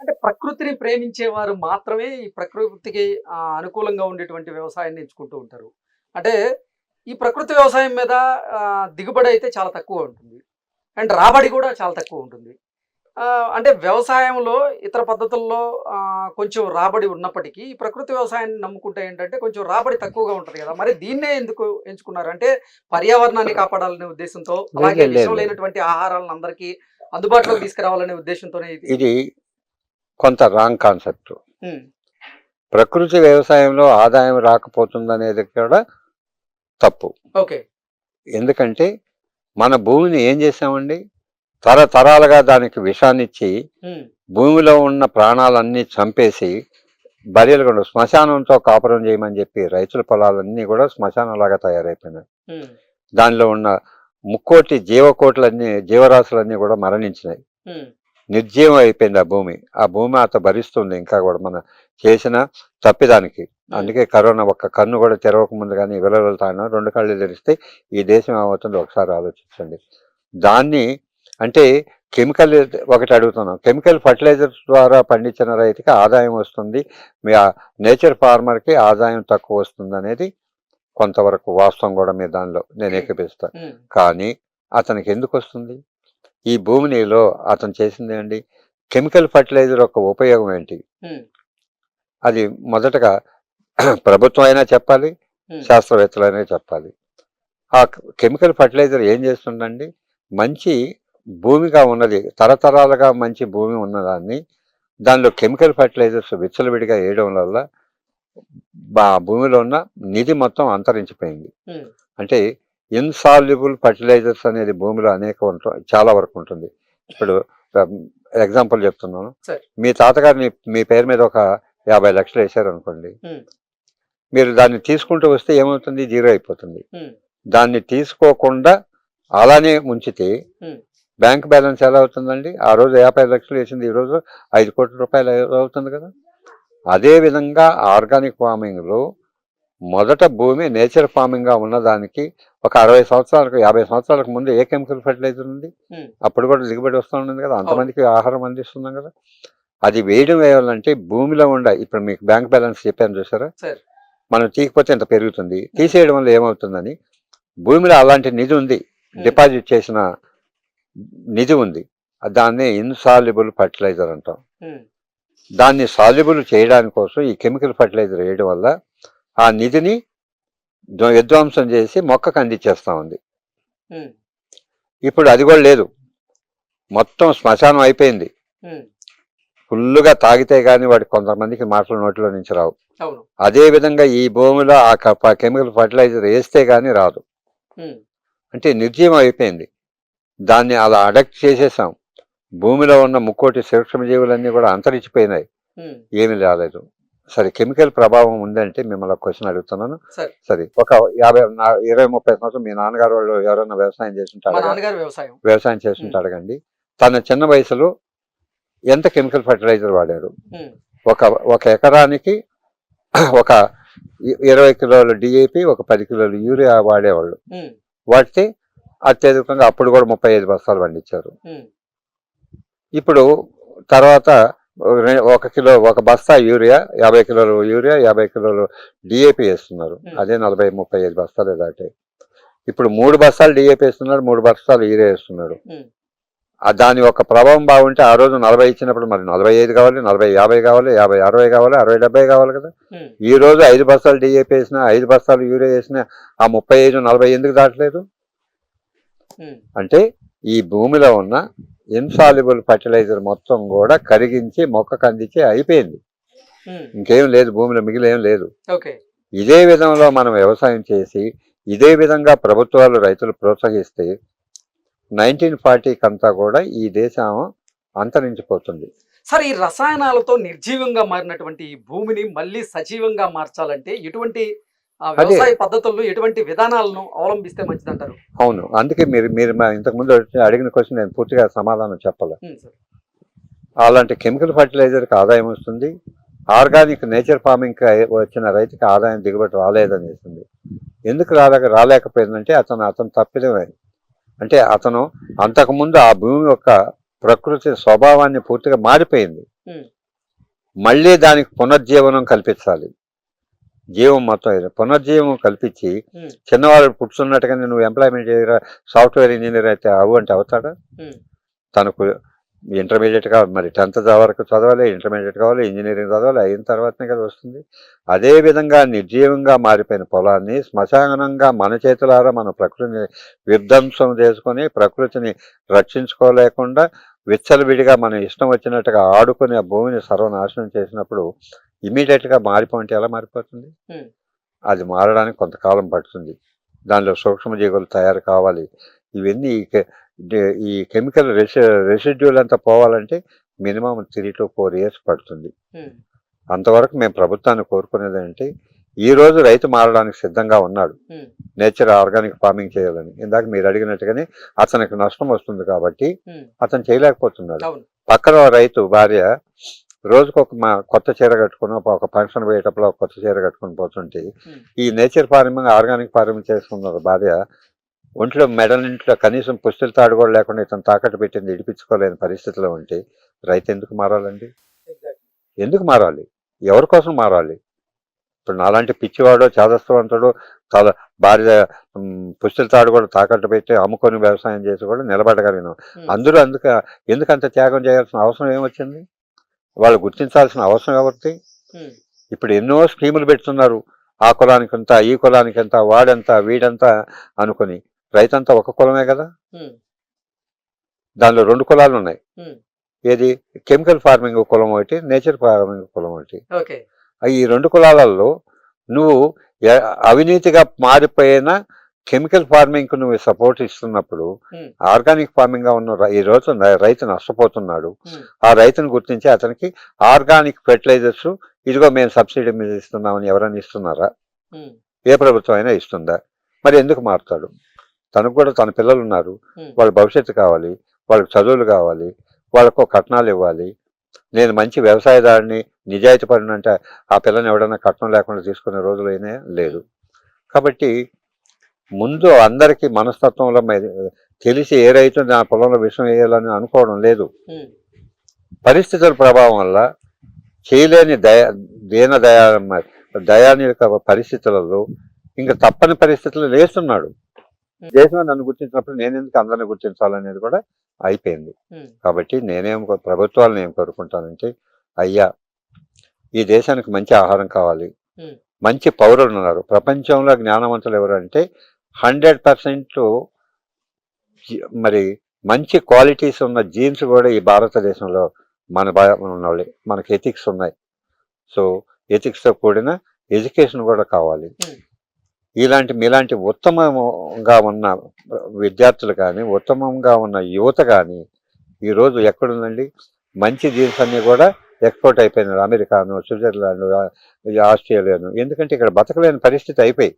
అంటే ప్రకృతిని ప్రేమించే వారు మాత్రమే ఈ ప్రకృతికి అనుకూలంగా ఉండేటువంటి వ్యవసాయాన్ని ఎంచుకుంటూ ఉంటారు. అంటే ఈ ప్రకృతి వ్యవసాయం మీద దిగుబడి అయితే చాలా తక్కువ ఉంటుంది. అండ్ రాబడి కూడా చాలా తక్కువ ఉంటుంది. అంటే వ్యవసాయంలో ఇతర పద్ధతుల్లో కొంచెం రాబడి ఉన్నప్పటికీ ఈ ప్రకృతి వ్యవసాయాన్ని నమ్ముకుంటే ఏంటంటే కొంచెం రాబడి తక్కువగా ఉంటుంది కదా. మరి దీన్నే ఎందుకు ఎంచుకున్నారు? అంటే పర్యావరణాన్ని కాపాడాలనే ఉద్దేశంతో అలాగే లేదు, లేదు, విషం లేదు. లేనటువంటి ఆహారాలను అందరికీ అందుబాటులోకి తీసుకురావాలనే ఉద్దేశంతోనే ఇది కొంత రాంగ్ కాన్సెప్ట్. ప్రకృతి వ్యవసాయంలో ఆదాయం రాకపోతుందనేది కూడా తప్పు. ఓకే. ఎందుకంటే మన భూమిని ఏం చేసామండి? తరతరాలుగా దానికి విషాన్ని ఇచ్చి ఉమ్, భూమిలో ఉన్న ప్రాణాలన్నీ చంపేసి బరియలు శ్మశానంతో కాపురం చేయమని చెప్పి రైతుల పొలాలన్నీ కూడా శ్మశానంలాగా తయారైపోయినాయి. దానిలో ఉన్న ముక్కోటి జీవకోట్లన్నీ జీవరాశులన్నీ కూడా మరణించినాయి. నిర్జీవం అయిపోయింది ఆ భూమి. ఆ భూమి అత భరిస్తుంది ఇంకా కూడా మన చేసిన తప్పిదానికి. అందుకే కరోనా ఒక్క కన్ను కూడా తెరవక ముందు కానీ విలవెళ్తాను రెండు కళ్ళు తెరిస్తే ఈ దేశం ఏమవుతుందో ఒకసారి ఆలోచించండి. దాన్ని అంటే కెమికల్ ఒకటి అడుగుతున్నాం. కెమికల్ ఫర్టిలైజర్స్ ద్వారా పండించిన రైతుకి ఆదాయం వస్తుంది. మీ నేచర్ ఫార్మర్కి ఆదాయం తక్కువ వస్తుంది అనేది కొంతవరకు వాస్తవం కూడా మీ దానిలో. నేను ఏకీపిస్తాను ఉమ్, కానీ అతనికి ఎందుకు వస్తుంది? ఈ భూమినిలో అతను చేసింది ఏంటి? కెమికల్ ఫర్టిలైజర్ యొక్క ఉపయోగం ఏంటి? అది మొదటగా ప్రభుత్వం అయినా చెప్పాలి శాస్త్రవేత్తలైనా చెప్పాలి. ఆ కెమికల్ ఫర్టిలైజర్ ఏం చేస్తుందండి? మంచి భూమిగా ఉన్నది తరతరాలుగా మంచి భూమి ఉన్నదాన్ని దానిలో కెమికల్ ఫర్టిలైజర్స్ విచ్చలవిడిగా వేయడం వల్ల భూమిలో ఉన్న నిధి మొత్తం అంతరించిపోయింది. అంటే ఇన్సాల్యుబుల్ ఫర్టిలైజర్స్ అనేది భూమిలో అనేక ఉంటుంది చాలా వరకు ఉంటుంది. ఇప్పుడు ఎగ్జాంపుల్ చెప్తున్నాను. మీ తాతగారు మీ పేరు మీద ఒక యాభై లక్షలు వేశారు అనుకోండి ఉమ్, మీరు దాన్ని తీసుకుంటూ వస్తే ఏమవుతుంది? జీరో అయిపోతుంది. ఉమ్, దాన్ని తీసుకోకుండా అలానే ఉంచితే ఉమ్. బ్యాంక్ బ్యాలెన్స్ ఎలా అవుతుందండి? ఆ రోజు యాభై లక్షలు వేసింది ఈ రోజు ఐదు కోట్ల రూపాయలు అవుతుంది కదా? అదే విధంగా ఆర్గానిక్ ఫార్మింగ్లో మొదట భూమి నేచర్ ఫార్మింగ్గా ఉన్నదానికి ఒక అరవై సంవత్సరాలకు యాభై సంవత్సరాలకు ముందు ఏ కెమికల్ ఫర్టిలైజర్ ఉంది. అప్పుడు కూడా దిగుబడి వస్తూ ఉంది కదా అంతమందికి ఆహారం అందిస్తున్నాం కదా. అది వేయడం వేయాలంటే భూమిలో ఉండ ఇప్పుడు మీకు బ్యాంక్ బ్యాలెన్స్ చెప్పాను చూసారా? సరే. మనం తీయకపోతే ఎంత పెరుగుతుంది. తీసేయడం వల్ల ఏమవుతుందని భూమిలో అలాంటి నిధి ఉంది. డిపాజిట్ చేసిన నిధి ఉంది. దాన్నే ఇన్సాల్యుబుల్ ఫర్టిలైజర్ అంటాం. దాన్ని సాల్యుబుల్ చేయడానికి కోసం ఈ కెమికల్ ఫర్టిలైజర్ వేయడం వల్ల ఆ నిధిని ధ్వ- విధ్వంసం చేసి మొక్కకు అందించేస్తా ఉంది. ఇప్పుడు అది కూడా లేదు. మొత్తం శ్మశానం అయిపోయింది. ఫుల్లుగా తాగితే గానీ వాడి కొంతమందికి మాటలు నోటిలో నుంచి రావు. అదే విధంగా ఈ భూమిలో ఆ కెమికల్ ఫర్టిలైజర్ వేస్తే గానీ రాదు. అంటే నిర్జీవం అయిపోయింది. దాన్ని అలా అడక్ట్ చేసేసాం. భూమిలో ఉన్న ముక్కోటి సూక్ష్మజీవులన్నీ కూడా అంతరించిపోయినాయి. ఏమీ రాలేదు. సరే కెమికల్ ప్రభావం ఉందంటే మిమ్మల్ని క్వశ్చన్ అడుగుతున్నాను. సరే ఒక యాభై ఇరవై ముప్పై సంవత్సరం మీ నాన్నగారు వాళ్ళు ఎవరైనా వ్యవసాయం చేస్తుంటారు వ్యవసాయం. వ్యవసాయం చేస్తుంటే అడగండి. తన చిన్న వయసులో ఎంత కెమికల్ ఫర్టిలైజర్ వాడారు? ఒక ఒక ఎకరానికి ఒక ఇరవై కిలోలు డిఏపి ఒక పది కిలోలు యూరియా వాడేవాళ్ళు. వాడితే అత్యధికంగా అప్పుడు కూడా ముప్పై ఐదు బస్తాలు పండించారు. ఇప్పుడు తర్వాత ఒక కిలో ఒక బస్తా యూరియా యాభై కిలోలు యూరియా యాభై కిలోలు డిఏపి వేస్తున్నారు. అదే నలభై ముప్పై ఐదు బస్తాలు దాటే ఇప్పుడు మూడు బస్తాలు డిఏపి వేస్తున్నాడు మూడు బస్తాలు యూరియా వేస్తున్నాడు దాని యొక్క ప్రభావం బాగుంటే ఆ రోజు నలభై ఇచ్చినప్పుడు మరి నలభై ఐదు కావాలి నలభై యాభై కావాలి యాభై అరవై కావాలి అరవై డెబ్బై కావాలి కదా. ఈ రోజు ఐదు బస్తాలు డిఏపి వేసినా ఐదు బస్తాలు యూరియా వేసినా ఆ ముప్పై ఐదు నలభై ఎందుకు దాటలేదు? అంటే ఈ భూమిలో ఉన్న ఇన్సాల్యుబుల్ ఫర్టిలైజర్ మొత్తం కూడా కరిగించి మొక్కకు అందించి అయిపోయింది. ఉమ్, ఇంకేం లేదు భూమిలో మిగిలేం లేదు. ఓకే. ఇదే విధంలో మనం వ్యవసాయం చేసి ఇదే విధంగా ప్రభుత్వాలు రైతులు ప్రోత్సహిస్తే నైన్టీన్ ఫార్టీకి అంతా కూడా ఈ దేశం అంతరించిపోతుంది. సార్ ఈ రసాయనాలతో నిర్జీవంగా మారినటువంటి ఈ భూమిని మళ్ళీ సజీవంగా మార్చాలంటే ఎటువంటి వ్యవసాయ పద్ధతులను ఎటువంటి విధానాలను అవలంబిస్తే మంచిదంటారు? అవును. అందుకే మీరు మీరు మా ఇంతకుముందు అడిగిన క్వశ్చన్ నేను పూర్తిగా సమాధానం చెప్పాలి. అలాంటి కెమికల్ ఫర్టిలైజర్కి ఆదాయం వస్తుంది. ఆర్గానిక్ నేచర్ ఫార్మింగ్కి వచ్చిన రైతుకి ఆదాయం దిగుబడి రాలేదని చెప్తుంది ఎందుకు రాలేక రాలేకపోయిందంటే అతను అతను తప్పిదమే అంటే అతను అంతకుముందు ఆ భూమి యొక్క ప్రకృతి స్వభావాన్ని పూర్తిగా మారిపోయింది. మళ్ళీ దానికి పునర్జీవనం కల్పించాలి. జీవం మొత్తం. పునర్జీవం కల్పించి. చిన్నవాళ్ళు పుట్టుతున్నట్టుగానే నువ్వు ఎంప్లాయ్మెంట్ చేయరా సాఫ్ట్వేర్ ఇంజనీర్ అయితే అవు అంటే అవుతాడా. తనకు ఇంటర్మీడియట్ కావాలి మరి టెన్త్ వరకు చదవాలి ఇంటర్మీడియట్ కావాలి ఇంజనీరింగ్ చదవాలి అయిన తర్వాతనే కదా వస్తుంది అదే విధంగా నిర్జీవంగా మారిపోయిన పొలాన్ని శ్మశానంగా మన చేతులారా మన ప్రకృతిని విధ్వంసం చేసుకొని ప్రకృతిని రక్షించుకోలేకుండా విచ్చలవిడిగా మన ఇష్టం వచ్చినట్టుగా ఆడుకుని భూమిని సర్వనాశనం చేసినప్పుడు ఇమీడియట్గా మారిపోతే ఎలా మారిపోతుంది. అది మారడానికి కొంతకాలం పడుతుంది. దానిలో సూక్ష్మజీవులు తయారు కావాలి. ఇవన్నీ ఈ కెమికల్ రెసి రెసిడ్యూల్ అంతా పోవాలంటే minimum three to four years పడుతుంది. అంతవరకు మేము ప్రభుత్వాన్ని కోరుకునేది ఏంటి? ఈ రోజు రైతు మారడానికి సిద్ధంగా ఉన్నాడు. నేచర్ ఆర్గానిక్ ఫార్మింగ్ చేయాలని. ఇందాక మీరు అడిగినట్టుగానే అతనికి నష్టం వస్తుంది కాబట్టి. అతను చేయలేకపోతున్నాడు. పక్కన రైతు భార్య రోజుకు ఒక మా కొత్త చీర కట్టుకుని ఒక ఫంక్షన్ పోయేటప్పుడు ఒక కొత్త చీర కట్టుకుని పోతుంటే. ఈ నేచర్ ఫార్మింగ్ ఆర్గానిక్ ఫార్మింగ్ చేసుకున్న భార్య ఒంట్లో మెడలింట్లో కనీసం పుస్తులు తాడు కూడా లేకుండా ఇతను తాకట్టు పెట్టింది ఇడిపించుకోలేని పరిస్థితిలో ఉంటే రైతు ఎందుకు మారాలండి. ఎందుకు మారాలి ఎవరి కోసం మారాలి ఇప్పుడు నాలాంటి పిచ్చివాడో చాదస్తవంతుడు చాలా భార్య పుస్తుల తాడు కూడా తాకట్టు పెట్టి అమ్ముకొని వ్యవసాయం చేసి కూడా నిలబడగలిగిన. అందరూ అందుకు ఎందుకు అంత త్యాగం చేయాల్సిన అవసరం ఏమొచ్చింది వాళ్ళు గుర్తించాల్సిన అవసరం ఎవరిది ఉమ్. ఇప్పుడు ఎన్నో స్కీములు పెడుతున్నారు ఆ కులానికి ఎంత ఈ కులానికి ఎంత వాడంత వీడంత అనుకుని రైతంతా ఒక కులమే కదా. దానిలో రెండు కులాలు ఉన్నాయి. ఏది కెమికల్ ఫార్మింగ్ కులం ఒకటి నేచర్ ఫార్మింగ్ కులం ఒకటి ఈ రెండు కులాలలో నువ్వు అవినీతిగా మారిపోయిన కెమికల్ ఫార్మింగ్కు నువ్వు సపోర్ట్ ఇస్తున్నప్పుడు. ఆర్గానిక్ ఫార్మింగ్గా ఉన్న ఈ రోజు రైతు నష్టపోతున్నాడు. ఆ రైతును గుర్తించి అతనికి ఆర్గానిక్ ఫెర్టిలైజర్స్ ఇదిగో మేము సబ్సిడీ మీద ఇస్తున్నామని ఎవరైనా ఇస్తున్నారా. ఏ ప్రభుత్వం అయినా ఇస్తుందా? మరి ఎందుకు మారుతాడు? తనకు కూడా తన పిల్లలు ఉన్నారు. వాళ్ళ భవిష్యత్తు కావాలి. వాళ్ళకి చదువులు కావాలి. వాళ్ళకు కట్నాలు ఇవ్వాలి. నేను మంచి వ్యవసాయదారుని నిజాయితీ పడిన అంటే ఆ పిల్లని ఎవడన్నా కట్నం లేకుండా తీసుకునే రోజులు అయినా లేదు. కాబట్టి ముందు అందరికీ మనస్తత్వంలో తెలిసి ఏ రైతు నా పొలంలో విషం వేయాలని అనుకోవడం లేదు. పరిస్థితుల ప్రభావం వల్ల చేయలేని దయ దీన దయా దయాని యొక్క పరిస్థితులలో ఇంకా తప్పని పరిస్థితులు లేస్తున్నాడు దేశం నన్ను గుర్తించినప్పుడు నేను ఎందుకు అందరిని గుర్తించాలనేది కూడా అయిపోయింది. కాబట్టి నేనేం ప్రభుత్వాలను ఏం కోరుకుంటానంటే అయ్యా ఈ దేశానికి మంచి ఆహారం కావాలి. మంచి పౌరులు ఉన్నారు ప్రపంచంలో జ్ఞానవంతులు ఎవరు అంటే హండ్రెడ్ పర్సెంట్ మరి మంచి క్వాలిటీస్ ఉన్న జీన్స్ కూడా ఈ భారతదేశంలో మన ఉన్నవాళ్ళే మనకి ఎథిక్స్ ఉన్నాయి. సో ఎథిక్స్తో కూడిన ఎడ్యుకేషన్ కూడా కావాలి. Hmm. ఇలాంటి మీలాంటి ఉత్తమంగా ఉన్న విద్యార్థులు కానీ ఉత్తమంగా ఉన్న యువత కానీ ఈరోజు ఎక్కడుందండి? మంచి జీన్స్ అన్నీ కూడా ఎక్స్పోర్ట్ అయిపోయినారు అమెరికాను స్విట్జర్లాండ్ ఆస్ట్రేలియాను. ఎందుకంటే ఇక్కడ బతకలేని పరిస్థితి అయిపోయి